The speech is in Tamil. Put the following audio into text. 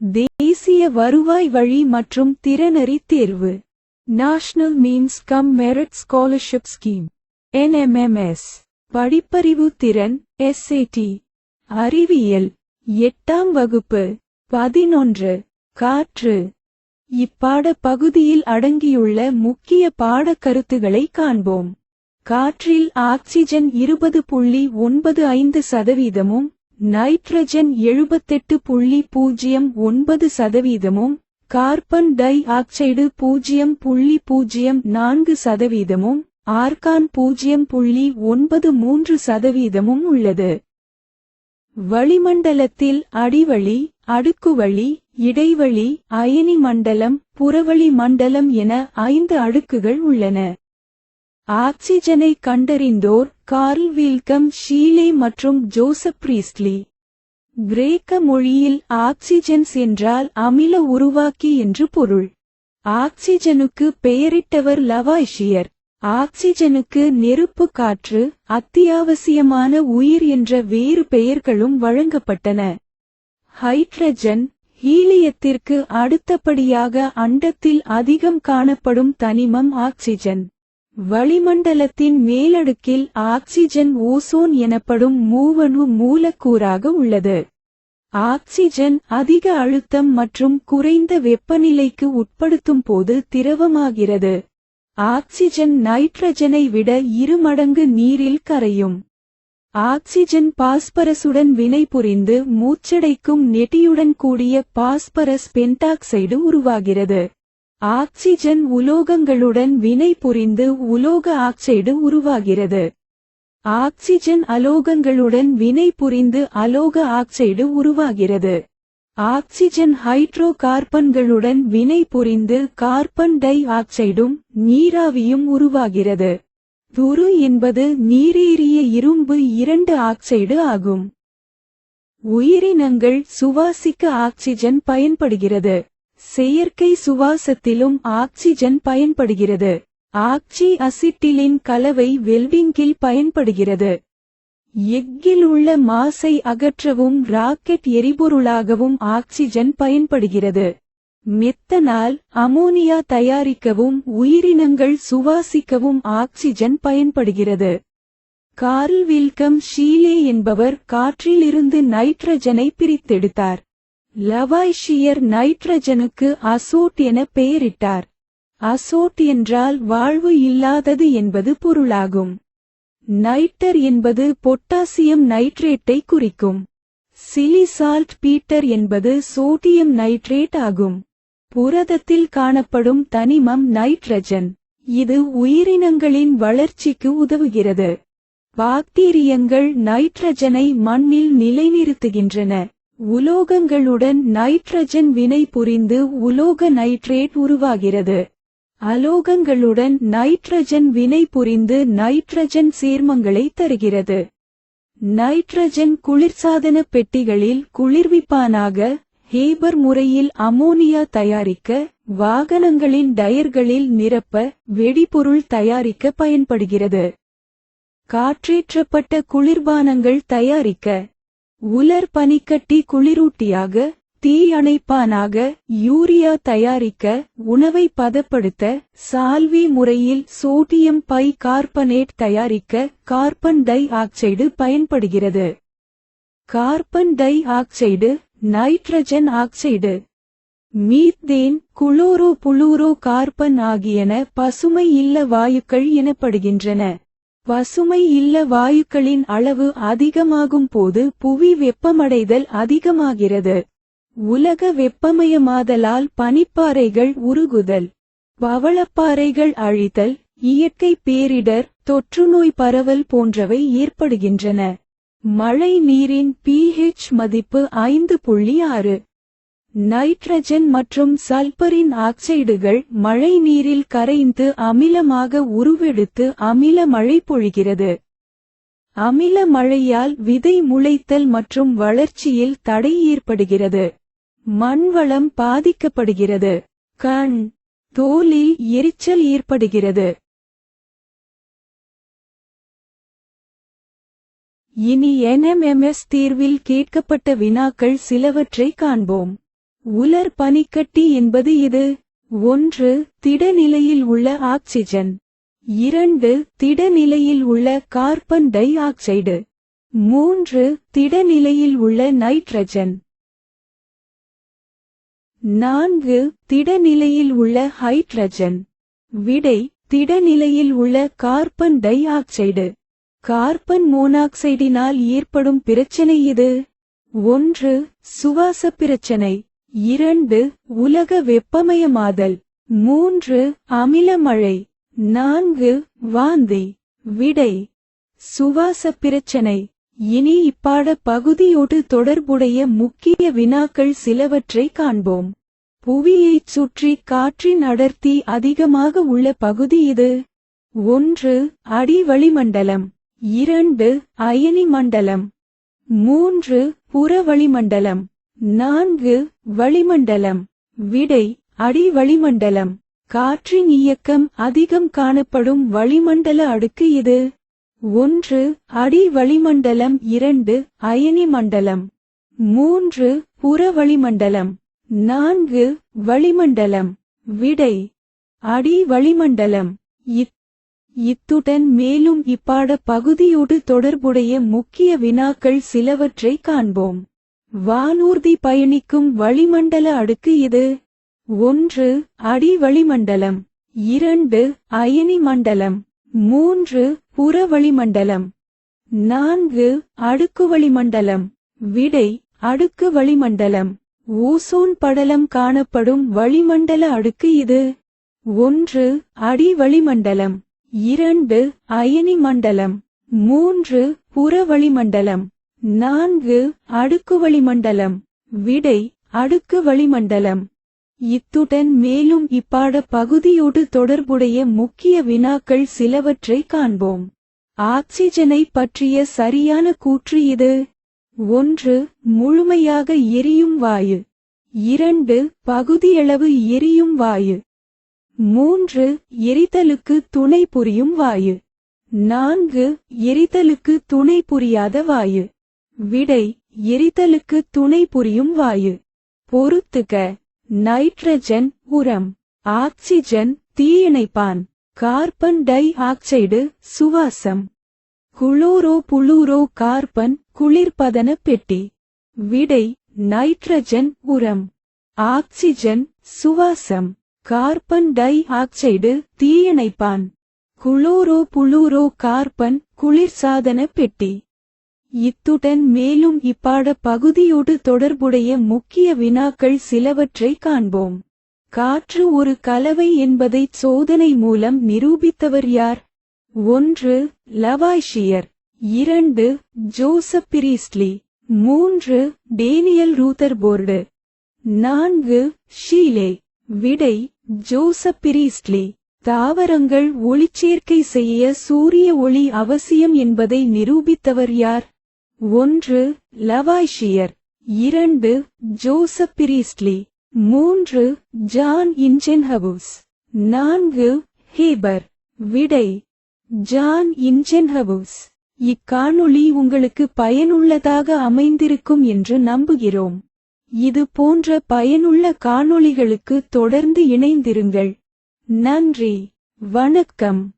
தேசிய வருவாய் வழி மற்றும் திறனறி தேர்வு. National means cum merit scholarship scheme NMMS படிப்பறிவு திறன் எஸ்ஏடி அறிவியல். எட்டாம் வகுப்பு. பதினொன்று. காற்று. இப்பாட பகுதியில் அடங்கியுள்ள முக்கிய பாடக்கருத்துகளை காண்போம். காற்றில் ஆக்சிஜன் இருபது புள்ளி ஒன்பது ஐந்து சதவீதமும் நைட்ரஜன் எழுபத்தெட்டு புள்ளி பூஜ்ஜியம் ஒன்பது சதவீதமும் கார்பன் டை ஆக்சைடு பூஜ்ஜியம் புள்ளி பூஜ்ஜியம் நான்கு சதவீதமும் ஆர்கான் பூஜ்ஜியம் புள்ளி ஒன்பது மூன்று சதவீதமும் உள்ளது. வளிமண்டலத்தில் அடிவழி அடுக்குவழி இடைவழி அயனி மண்டலம் புறவளி மண்டலம் என ஐந்து அடுக்குகள் உள்ளன. ஆக்சிஜனை கண்டறிந்தோர் கார்ல் வில்கம் ஷீலே மற்றும் ஜோசப் பிரீஸ்ட்லி கிரேக்க மொழியில் ஆக்சிஜன்ஸ் என்றால் அமில உருவாக்கி என்று பொருள். ஆக்சிஜனுக்கு பெயரிட்டவர் லவாய்ஷியர். ஆக்சிஜனுக்கு நெருப்பு காற்று அத்தியாவசியமான உயிர் என்ற வேறு பெயர்களும் வழங்கப்பட்டன. ஹைட்ரஜன் ஹீலியத்திற்கு அடுத்தபடியாக அண்டத்தில் அதிகம் காணப்படும் தனிமம் ஆக்சிஜன். வளிமண்டலத்தின் மேலடுக்கில் ஆக்சிஜன் ஓசோன் எனப்படும் மூவணு மூலக்கூறாக உள்ளது. ஆக்சிஜன் அதிக அழுத்தம் மற்றும் குறைந்த வெப்பநிலைக்கு உட்படுத்தும் போது திரவமாகிறது. ஆக்சிஜன் நைட்ரஜனை விட இரு மடங்கு நீரில் கரையும். ஆக்சிஜன் பாஸ்பரசுடன் வினைபுரிந்து மூச்சடைக்கும் நெட்டியுடன் கூடிய பாஸ்பரஸ் பென்டாக்சைடு உருவாகிறது. ஆக்சிஜன் உலோகங்களுடன் வினைபுரிந்து உலோக ஆக்சைடு உருவாகிறது. ஆக்சிஜன் அலோகங்களுடன் வினைபுரிந்து அலோக ஆக்சைடு உருவாகிறது. ஆக்சிஜன் ஹைட்ரோ கார்பன்களுடன் வினைபுரிந்து கார்பன் டை ஆக்சைடும் நீராவியும் உருவாகிறது. துரு என்பது நீரேறிய இரும்பு இரண்டு ஆக்சைடு ஆகும். உயிரினங்கள் சுவாசிக்க ஆக்சிஜன் பயன்படுகிறது. செயற்கை சுவாசத்திலும் ஆக்சிஜன் பயன்படுகிறது. ஆக்சி அசிட்டிலின் கலவை வெல்விங்கில் பயன்படுகிறது. எஃகில் உள்ள மாசை அகற்றவும் ராக்கெட் எரிபொருளாகவும் ஆக்சிஜன் பயன்படுகிறது. மெத்தனால் அமோனியா தயாரிக்கவும் உயிரினங்கள் சுவாசிக்கவும் ஆக்சிஜன் பயன்படுகிறது. கார்ல் வில்கம் ஷீலே என்பவர் காற்றிலிருந்து நைட்ரஜனை பிரித்தெடுத்தார். லவாய்ஷியர் நைட்ரஜனுக்கு அசோட் என பெயரிட்டார். அசோட் என்றால் வாழ்வு இல்லாதது என்பது பொருளாகும். நைட்டர் என்பது பொட்டாசியம் நைட்ரேட்டை குறிக்கும். சிலிசால்ட் பீட்டர் என்பது சோடியம் நைட்ரேட் ஆகும். புரதத்தில் காணப்படும் தனிமம் நைட்ரஜன். இது உயிரினங்களின் வளர்ச்சிக்கு உதவுகிறது. பாக்டீரியங்கள் நைட்ரஜனை மண்ணில் நிலைநிறுத்துகின்றன. உலோகங்களுடன் நைட்ரஜன் வினை புரிந்து உலோக நைட்ரேட் உருவாகிறது. அலோகங்களுடன் நைட்ரஜன் வினை புரிந்து நைட்ரஜன் சேர்மங்களை தருகிறது. நைட்ரஜன் குளிர்சாதன பெட்டிகளில் குளிர்விப்பானாக ஹேபர் முறையில் அமோனியா தயாரிக்க வாகனங்களின் டயர்களில் நிரப்ப வெடிபொருள் தயாரிக்க பயன்படுகிறது. காற்றேற்றப்பட்ட குளிர்பானங்கள் தயாரிக்க உலர் பனிக்கட்டி குளிரூட்டியாக தீ அணைப்பானாக யூரியா தயாரிக்க உணவை பதப்படுத்த சால்வி முறையில் சோடியம் பை கார்பனேட் தயாரிக்க கார்பன் டை ஆக்சைடு பயன்படுகிறது. Carbon dioxide nitrogen oxide. Methane chlorofluorocarbon ஆகியன பசுமை இல்ல வாயுக்கள் எனப்படுகின்றன. பசுமை இல்ல வாயுக்களின் அளவு அதிகமாகும் போது புவி வெப்பமடைதல் அதிகமாகிறது. உலக வெப்பமயமாதலால் பனிப்பாறைகள் உருகுதல். பவளப்பாறைகள் அழித்தல் இயற்கை பேரிடர் தொற்றுநோய் பரவல் போன்றவை ஏற்படுகின்றன. மழை நீரின் பிஹெச் மதிப்பு ஐந்து புள்ளி ஆறு. நைட்ரஜன் மற்றும் சல்பரின் ஆக்சைடுகள் மழை நீரில் கரைந்து அமிலமாக உருவெடுத்து அமில மழை பொழிகிறது. அமில மழையால் விதை முளைத்தல் மற்றும் வளர்ச்சியில் தடை ஏற்படுகிறது. மண்வளம் பாதிக்கப்படுகிறது. கண் தோலில் எரிச்சல் ஏற்படுகிறது. இனி என்எம்எம்எஸ் தேர்வில் கேட்கப்பட்ட வினாக்கள் சிலவற்றை காண்போம். உலர் பனிக்கட்டி என்பது இது. ஒன்று திடநிலையில் உள்ள ஆக்சிஜன். இரண்டு திடநிலையில் உள்ள கார்பன் டை ஆக்சைடு. மூன்று திடநிலையில் உள்ள நைட்ரஜன். நான்கு திடநிலையில் உள்ள ஹைட்ரஜன். விடை திடநிலையில் உள்ள கார்பன் டை ஆக்சைடு. கார்பன் மோனாக்சைடினால் ஏற்படும் பிரச்சனை இது. ஒன்று சுவாச பிரச்சனை. இரண்டு உலக வெப்பமயமாதல். மூன்று அமிலமழை நான்கு வாந்தி. விடை. சுவாச பிரச்சனை. இனி இப்பாட பகுதியோடு தொடர்புடைய முக்கிய வினாக்கள் சிலவற்றை காண்போம். புவியைச் சுற்றி காற்றின் அடர்த்தி அதிகமாக உள்ள பகுதி இது. ஒன்று அடி வளிமண்டலம். இரண்டு அயனி மண்டலம். மூன்று புறவளிமண்டலம் நான்கு வளிமண்டலம். விடை அடி வளிமண்டலம். காற்றின் இயக்கம் அதிகம் காணப்படும் வளிமண்டல அடுக்கு இது. ஒன்று அடி வளிமண்டலம். இரண்டு அயனி மண்டலம். மூன்று புற வளிமண்டலம். நான்கு வளிமண்டலம். விடை அடி வளிமண்டலம். இத்துடன் மேலும் இப்பாட பகுதியோடு தொடர்புடைய முக்கிய வினாக்கள் சிலவற்றை காண்போம். வானூர்தி பயணிக்கும் வளிமண்டல அடுக்கு இது. ஒன்று அடி வளிமண்டலம். இரண்டு அயனி மண்டலம். மூன்று புற வளிமண்டலம். நான்கு அடுக்கு வளிமண்டலம். விடை அடுக்கு வளிமண்டலம். ஓசோன் படலம் காணப்படும் வளிமண்டல அடுக்கு இது. ஒன்று அடி வளிமண்டலம். இரண்டு அயனி மண்டலம். மூன்று புற வளிமண்டலம். நான்கு அடுக்கு வளிமண்டலம். விடை அடுக்கு வளிமண்டலம். இத்துடன் மேலும் இப்பாட பகுதியோடு தொடர்புடைய முக்கிய வினாக்கள் சிலவற்றை காண்போம். ஆக்சிஜனை பற்றிய சரியான கூற்று இது. ஒன்று முழுமையாக எரியும் வாயு. இரண்டு பகுதியளவு எரியும் வாயு. மூன்று எரிதலுக்கு துணை புரியும் வாயு. நான்கு எரிதலுக்கு துணை புரியாத வாயு. விடை எரிதலுக்கு துணை புரியும் வாயு. பொறுத்துக. நைட்ரஜன் உரம். ஆக்சிஜன் தீயணைப்பான். கார்பன் டை ஆக்சைடு சுவாசம். குளோரோ புளூரோ கார்பன் குளிர்பதன பெட்டி. விடை நைட்ரஜன் உரம். ஆக்சிஜன் சுவாசம். கார்பன் டை ஆக்சைடு தீயணைப்பான். குளோரோ புளூரோ கார்பன் குளிர்சாதன பெட்டி. இத்துடன் மேலும் இப்பாட பகுதியோடு தொடர்புடைய முக்கிய வினாக்கள் சிலவற்றை காண்போம். காற்று ஒரு கலவை என்பதை சோதனை மூலம் நிரூபித்தவர் யார்? ஒன்று லவாய்ஷியர். இரண்டு ஜோசப் பிரீஸ்லி. மூன்று டேனியல் ரூதர்போர்டு நான்கு ஷீலே. விடை ஜோசப் பிரீஸ்லி. தாவரங்கள் ஒளிச்சேர்க்கை செய்ய சூரிய ஒளி அவசியம் என்பதை நிரூபித்தவர் யார்? ஒன்று லவாய்ஷியர். இரண்டு ஜோசப் பிரீஸ்லி. மூன்று ஜான் இன்ஜென்ஹவுஸ் நான்கு ஹேபர். விடை ஜான் இன்ஜென்ஹவுஸ் இக்காணொளி உங்களுக்கு பயனுள்ளதாக அமைந்திருக்கும் என்று நம்புகிறோம். இது போன்ற பயனுள்ள காணொளிகளுக்கு தொடர்ந்து இணைந்திருங்கள். நன்றி வணக்கம்.